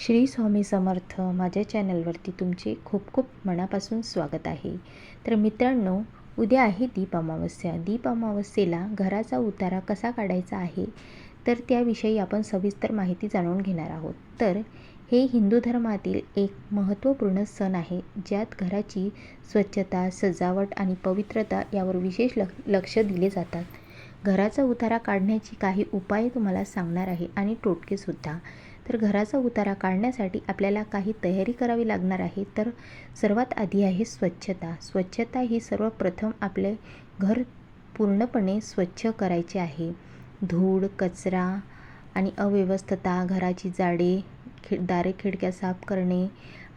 श्री स्वामी समर्थ माझ्या चॅनलवरती तुमचे खूप खूप मनापासून स्वागत आहे. तर मित्रांनो उद्या आहे दीप अमावस्या. दीप अमावस्येला घराचा उतारा कसा काढायचा आहे तर त्याविषयी आपण सविस्तर माहिती जाणून घेणार आहोत. तर हे हिंदू धर्मातील एक महत्त्वपूर्ण सण आहे ज्यात घराची स्वच्छता सजावट आणि पवित्रता यावर विशेष लक्ष लक्ष दिले जातात. घराचा उतारा काढण्याची काही उपाय तुम्हाला सांगणार आहे आणि टोटकेसुद्धा. तर घराचा उतारा काढण्यासाठी आपल्याला काही तयारी करावी लागणार आहे तर सर्वात आधी आहे स्वच्छता. स्वच्छता ही सर्वप्रथम आपले घर पूर्णपणे स्वच्छ करायचे आहे. धूळ कचरा आणि अव्यवस्थता घराची जाडे खि दारे खिडक्या साफ करणे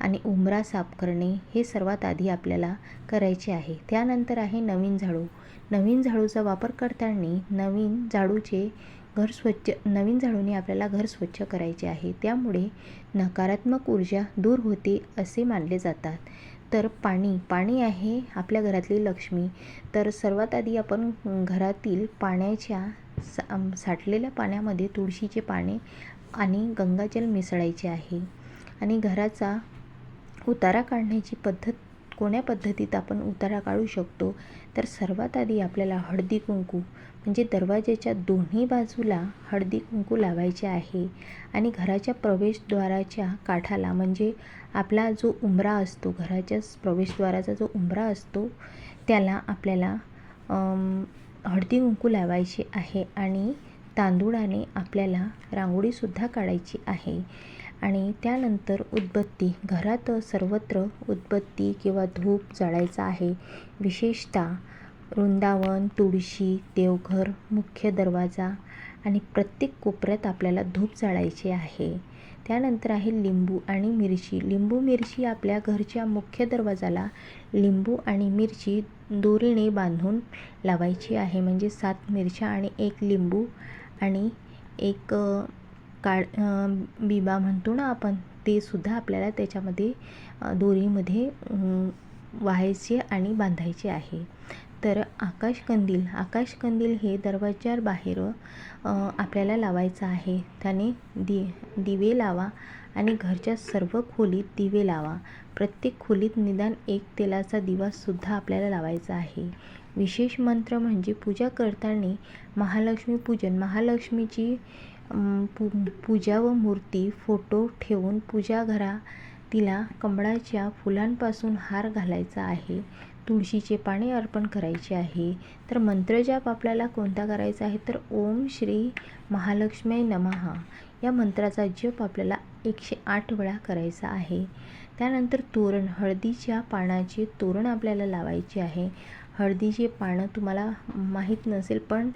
आणि उंबरा साफ करणे हे सर्वात आधी आपल्याला करायचे आहे. त्यानंतर आहे नवीन झाडू. नवीन झाडूचा वापर करताना नवीन झाडूचे घर स्वच्छ नवीन झाडूने आपल्याला घर स्वच्छ करायचे आहे. त्यामुळे नकारात्मक ऊर्जा दूर होते असे मानले जातात. तर पाणी पाणी आहे आपल्या घरातली लक्ष्मी. तर सर्वात आधी आपण घरातील पाण्याच्या सा साठलेल्या पाण्यामध्ये तुळशीचे पाने आणि गंगाजल मिसळायचे आहे. आणि घराचा उतारा काढण्याची पद्धत कोण्या पद्धतीत आपण उतारा काढू शकतो? तर सर्वात आधी आपल्याला हळदी कुंकू म्हणजे दरवाजाच्या दोन्ही बाजूला हळदी कुंकू लावायचे आहे. आणि घराच्या प्रवेशद्वाराच्या काठाला म्हणजे आपला जो उंबरा असतो घराच्या प्रवेशद्वाराचा जो उंबरा असतो त्याला आपल्याला हळदी कुंकू लावायचे आहे. आणि तांदूळाने आपल्याला रांगोळीसुद्धा काढायची आहे. आणि त्यानंतर उदबत्ती. घरात सर्वत्र उदबत्ती किंवा धूप जाळायचा आहे. विशेषतः वृंदावन तुळशी देवघर मुख्य दरवाजा आणि प्रत्येक कोपऱ्यात आपल्याला धूप जाळायची आहे. त्यानंतर आहे लिंबू आणि मिरची. लिंबू मिरची आपल्या घरच्या मुख्य दरवाजाला लिंबू आणि मिरची दोरीने बांधून लावायची आहे. म्हणजे सात मिरच्या आणि एक लिंबू आणि एक काळ बिबा म्हणतो ना आपण ते सुद्धा आपल्याला त्याच्यामध्ये दोरीमध्ये व्हायचे आणि बांधायचे आहे. तर आकाशकंदील आकाशकंदील हे दरवाज्यावर बाहेर आपल्याला लावायचं आहे. त्याने दि दिवे लावा आणि घरच्या सर्व खोलीत दिवे लावा. प्रत्येक खोलीत निदान एक तेलाचा दिवासुद्धा आपल्याला लावायचा आहे. विशेष मंत्र म्हणजे पूजा करताना महालक्ष्मी पूजन. महालक्ष्मीची पू पूजा व मूर्ती फोटो ठेवून पूजा घरा तिला कमळाच्या फुलांपासून हार घालायचा आहे. तुळशीचे पाने अर्पण करायचे आहे. तर मंत्रजाप आपल्याला कोणता करायचा आहे? तर ओम श्री महालक्ष्मी नमहा या मंत्राचा जप आपल्याला एकशे आठ वेळा करायचा आहे. त्यानंतर तोरण हळदीच्या पानाचे तोरण आपल्याला लावायचे आहे. हळदीचे पानं तुम्हाला माहीत नसेल पण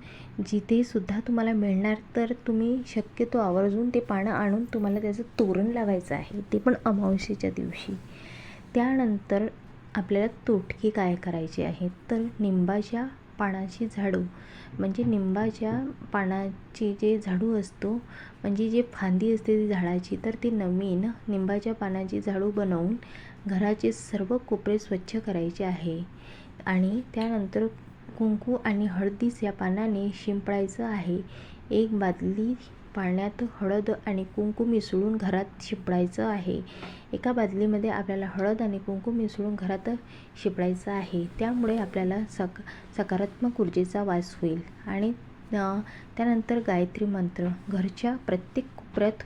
जिथेसुद्धा तुम्हाला मिळणार तर तुम्ही शक्यतो आवर्जून ते पानं आणून तुम्हाला त्याचं तोरण लावायचं आहे ते पण अमावस्येच्या दिवशी. त्यानंतर आपल्याला तोटके काय करायचे आहेत? तर निंबाच्या पानाची झाडू. म्हणजे निंबाच्या पानाची जे झाडू असतो म्हणजे जे फांदी असते ती झाडाची तर ती नवीन निंबाच्या पानाची झाडू बनवून घराचे सर्व कोपरे स्वच्छ करायचे आहे. आणि त्यानंतर कुंकू आणि हळदीच या पानाने शिंपडायचं आहे. एक बादली पाण्यात हळद आणि कुंकू मिसळून घरात शिंपडायचं आहे. एका बादलीमध्ये आपल्याला हळद आणि कुंकू मिसळून घरात शिंपडायचं आहे. त्यामुळे आपल्याला सक सकारात्मक ऊर्जेचा वास होईल. आणि त्यानंतर गायत्री मंत्र. घरच्या प्रत्येक कोपऱ्यात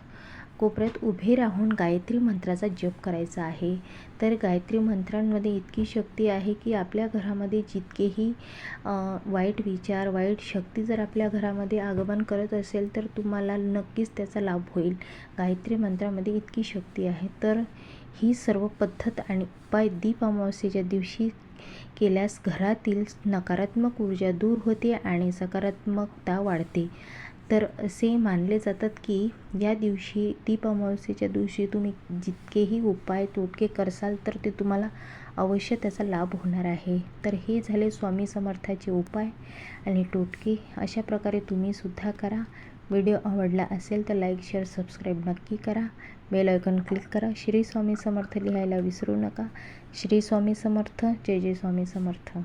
कोपऱ्यात उभे राहून गायत्री मंत्राचा जप करायचा आहे. तर गायत्री मंत्रांमध्ये इतकी शक्ती आहे की आपल्या घरामध्ये जितकेही वाईट विचार वाईट शक्ती जर आपल्या घरामध्ये आगमन करत असेल तर तुम्हाला नक्कीच त्याचा लाभ होईल. गायत्री मंत्रामध्ये इतकी शक्ती आहे. तर ही सर्व पद्धत आणि उपाय दीप अमावस्येच्या दिवशी केल्यास घरातील नकारात्मक ऊर्जा दूर होते आणि सकारात्मकता वाढते. तर असे मानले जातात की या दिवशी दीप अमावस्येच्या दिवशी तुम्ही जितकेही उपाय तोटके करसाल तर ते तुम्हाला अवश्य त्याचा लाभ होणार आहे. तर हे झाले स्वामी समर्थाचे उपाय आणि टोटके अशा प्रकारे तुम्हीसुद्धा करा. व्हिडिओ आवडला असेल तर लाईक शेअर सबस्क्राईब नक्की करा. बेल आयकॉन क्लिक करा. श्री स्वामी समर्थ लिहायला विसरू नका. श्री स्वामी समर्थ. जय जय स्वामी समर्थ.